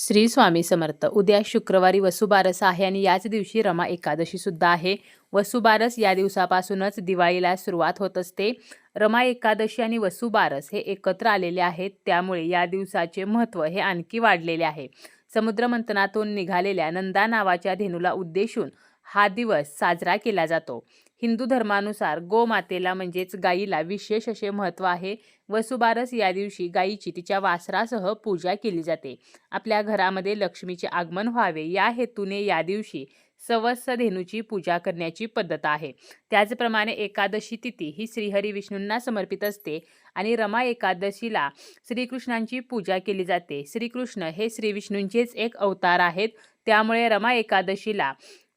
श्री स्वामी समर्थ. उद्या शुक्रवारी वसुबारस आहे आणि याच दिवशी रमा एकादशी सुद्धा आहे. वसुबारस या दिवसापासूनच दिवाळीला सुरुवात होत असते. रमा एकादशी आणि वसुबारस हे एकत्र आलेले आहेत. त्यामुळे या दिवसाचे महत्त्व हे आणखी वाढलेले आहे. समुद्रमंथनातून निघालेल्या नंदा नावाच्या धेनूला उद्देशून हा दिवस साजरा केला जातो. हिंदू धर्मानुसार गोमातेला म्हणजेच गाईला विशेष असे महत्त्व आहे वसुबारस या दिवशी गायीची तिच्या वासरासह पूजा केली जाते. आपल्या घरामध्ये लक्ष्मीचे आगमन व्हावे या हेतूने या दिवशी सवत्स धेनूची पूजा करण्याची पद्धत आहे. त्याचप्रमाणे एकादशी तिथी ही श्रीहरी विष्णूंना समर्पित असते आणि रमा एकादशीला श्रीकृष्णांची पूजा केली जाते. श्रीकृष्ण हे श्रीविष्णूंचेच एक अवतार आहेत. त्यामुळे रमा एकादशीला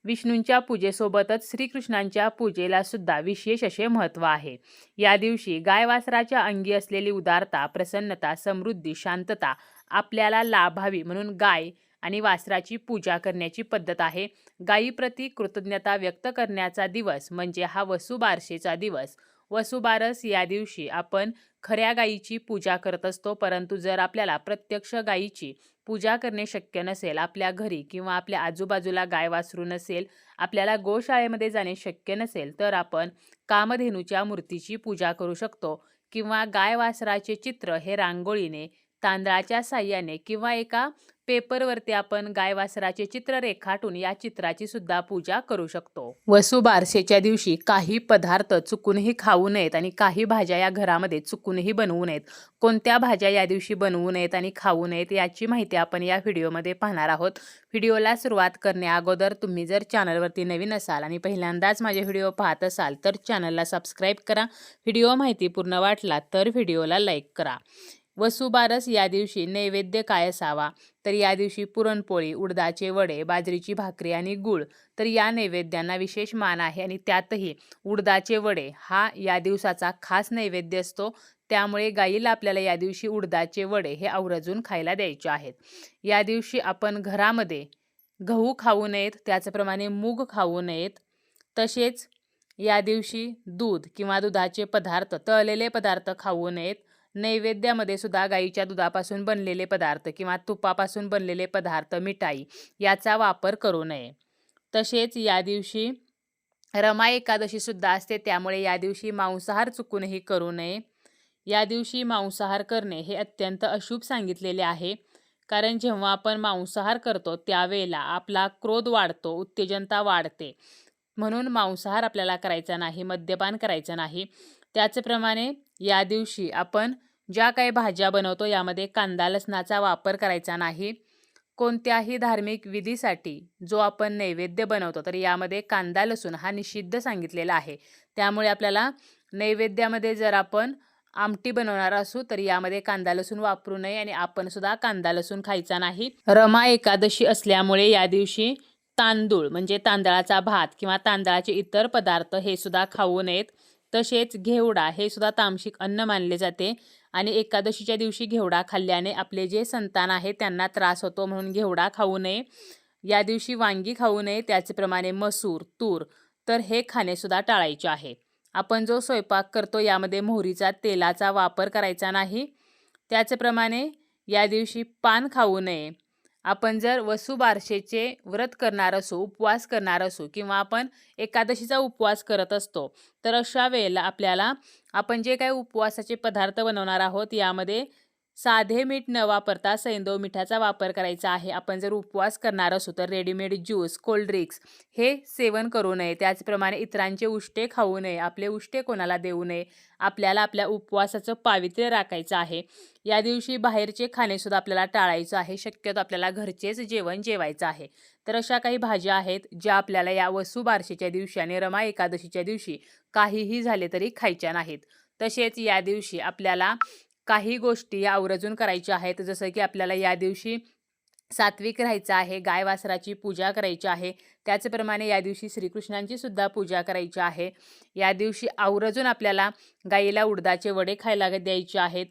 विष्णूंच्या पूजेसोबतच श्रीकृष्णांच्या पूजेला सुद्धा विशेष असे महत्त्व आहे. या दिवशी गाय वासराच्या अंगी असलेली उदारता प्रसन्नता समृद्धी शांतता आपल्याला लाभावी म्हणून गाय आणि वासराची पूजा करण्याची पद्धत आहे. गायीप्रती कृतज्ञता व्यक्त करण्याचा दिवस म्हणजे हा वसुबारशेचा दिवस. वसुबारस या दिवशी आपण खऱ्या गायीची पूजा करत असतो. परंतु जर आपल्याला प्रत्यक्ष गायीची पूजा करणे शक्य नसेल आपल्या घरी किंवा आपल्या आजूबाजूला गाय वासरू नसेल आपल्याला गोशाळेमध्ये जाणे शक्य नसेल तर आपण कामधेनूच्या मूर्तीची पूजा करू शकतो. किंवा गाय वासराचे चित्र हे रांगोळीने तांदळाच्या साह्याने किंवा एका पेपरवरती आपण गाय वासराचे चित्र रेखाटून या चित्राची सुद्धा पूजा करू शकतो. वसुबारसेच्या दिवशी काही पदार्थ चुकूनही खाऊ नयेत आणि काही भाज्या या घरामध्ये चुकूनही बनवू नयेत. कोणत्या भाज्या या दिवशी बनवू नयेत आणि खाऊ नयेत याची माहिती आपण या व्हिडिओमध्ये पाहणार आहोत. व्हिडिओला सुरुवात करण्या अगोदर तुम्ही जर चॅनलवरती नवीन असाल आणि पहिल्यांदाच माझे व्हिडिओ पाहत असाल तर चॅनलला सबस्क्राईब करा. व्हिडिओ माहिती पूर्ण वाटला तर व्हिडिओला लाईक करा. वसुबारस या दिवशी नैवेद्य काय असावा? तर या दिवशी पुरणपोळी उडदाचे वडे बाजरीची भाकरी आणि गूळ. तर या नैवेद्यांना विशेष मान आहे आणि त्यातही उडदाचे वडे हा या दिवसाचा खास नैवेद्य असतो. त्यामुळे गाईला आपल्याला या दिवशी उडदाचे वडे हे आवर्जून खायला द्यायचे आहेत. या दिवशी आपण घरामध्ये गहू खाऊ नयेत त्याचप्रमाणे मूग खाऊ नयेत. तसेच या दिवशी दूध किंवा दुधाचे पदार्थ तळलेले पदार्थ खाऊ नयेत. नैवेद्यामध्ये सुद्धा गाईच्या दुधापासून बनलेले पदार्थ किंवा तुपापासून बनलेले पदार्थ मिठाई याचा वापर करू नये. तसेच या दिवशी रमा एकादशी सुद्धा असते त्यामुळे या दिवशी मांसाहार चुकूनही करू नये. या दिवशी मांसाहार करणे हे अत्यंत अशुभ सांगितलेले आहे कारण जेव्हा आपण मांसाहार करतो त्यावेळेला आपला क्रोध वाढतो उत्तेजनता वाढते. म्हणून मांसाहार आपल्याला करायचा नाही मद्यपान करायचं नाही. त्याचप्रमाणे या दिवशी आपण ज्या काही भाज्या बनवतो यामध्ये कांदा लसणाचा वापर करायचा नाही. कोणत्याही धार्मिक विधीसाठी जो आपण नैवेद्य बनवतो तर यामध्ये कांदा लसूण हा निषिद्ध सांगितलेला आहे. त्यामुळे आपल्याला नैवेद्यामध्ये जर आपण आमटी बनवणार असू तर यामध्ये कांदा लसूण वापरू नये आणि आपण सुद्धा कांदा लसूण खायचा नाही. रमा एकादशी असल्यामुळे या दिवशी तांदूळ म्हणजे तांदळाचा भात किंवा तांदळाचे इतर पदार्थ हे सुद्धा खाऊ नयेत. तसेच घेवडा हे सुद्धा तामसिक अन्न मानले जाते. आणि एकादशीच्या दिवशी घेवडा खाल्ल्याने आपले जे संतान आहे त्यांना त्रास होतो म्हणून घेवडा खाऊ नये. या दिवशी वांगी खाऊ नये त्याचप्रमाणे मसूर तूर तर हे खाणेसुद्धा टाळायचे आहे. आपण जो स्वयंपाक करतो यामध्ये मोहरीचा तेलाचा वापर करायचा नाही. त्याचप्रमाणे या दिवशी पान खाऊ नये. आपण जर वसुबारशेचे व्रत करणार असू उपवास करणार असू किंवा आपण एकादशीचा उपवास करत असतो तर अशा वेळेला आपल्याला आपण जे काही उपवासाचे पदार्थ बनवणार आहोत यामध्ये साधे मीठ न वापरता सैंदव मिठाचा वापर करायचा आहे. आपण जर उपवास करणार असू तर रेडीमेड ज्यूस कोल्ड्रिंक्स हे सेवन करू नये. त्याचप्रमाणे इतरांचे उष्टे खाऊ नये. आपले उष्टे कोणाला देऊ नये? आपल्याला आपल्या उपवासाचं पावित्र्य राखायचं आहे. या दिवशी बाहेरचे खाणेसुद्धा आपल्याला टाळायचं आहे. शक्यतो आपल्याला घरचेच जेवण जेवायचं आहे. तर अशा काही भाज्या आहेत ज्या आपल्याला या वसुबारशीच्या दिवशी आणि रमा एकादशीच्या दिवशी काहीही झाले तरी खायच्या नाहीत. तसेच या दिवशी आपल्याला काही गोष्टी आवर्जून करायच्या आहेत. जसं की आपल्याला या दिवशी सात्विक राहायचं आहे गाय वासराची पूजा करायची आहे. त्याचप्रमाणे या दिवशी श्रीकृष्णांची सुद्धा पूजा करायची आहे. या दिवशी आवर्जून आपल्याला गाईला उडदाचे वडे खायला द्यायचे आहेत.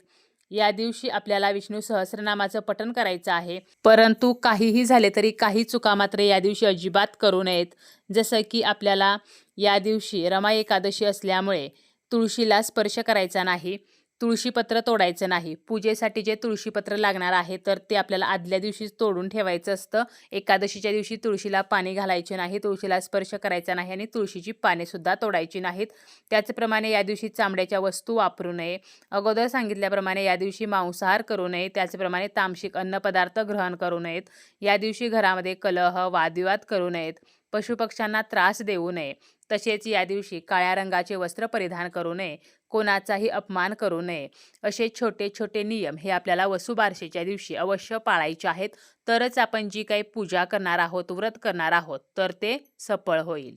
या दिवशी आपल्याला विष्णू सहस्रनामाचं पठण करायचं आहे. परंतु काहीही झाले तरी काही चुका मात्र या दिवशी अजिबात करू नयेत. जसं की आपल्याला या दिवशी रमा एकादशी असल्यामुळे तुळशीला स्पर्श करायचा नाही. तुळशीपत्र तोडायचं नाही. पूजेसाठी जे तुळशीपत्र लागणार आहे तर ते आपल्याला आदल्या दिवशीच तोडून ठेवायचं असतं. एकादशीच्या दिवशी तुळशीला पाणी घालायचे नाही तुळशीला स्पर्श करायचा नाही आणि तुळशीची पानेसुद्धा तोडायची नाहीत. त्याचप्रमाणे या दिवशी चामड्याच्या वस्तू वापरू नये. अगोदर सांगितल्याप्रमाणे या दिवशी मांसाहार करू नये. त्याचप्रमाणे तामसिक अन्नपदार्थ ग्रहण करू नयेत. या दिवशी घरामध्ये कलह वादविवाद करू नयेत. पशुपक्ष्यांना त्रास देऊ नये. तसेच या दिवशी काळ्या रंगाचे वस्त्र परिधान करू नये. कोणाचाही अपमान करू नये. असे छोटे छोटे नियम हे आपल्याला वसुबारशेच्या दिवशी अवश्य पाळायचे आहेत. तरच आपण जी काही पूजा करणार आहोत व्रत करणार आहोत तर ते सफळ होईल.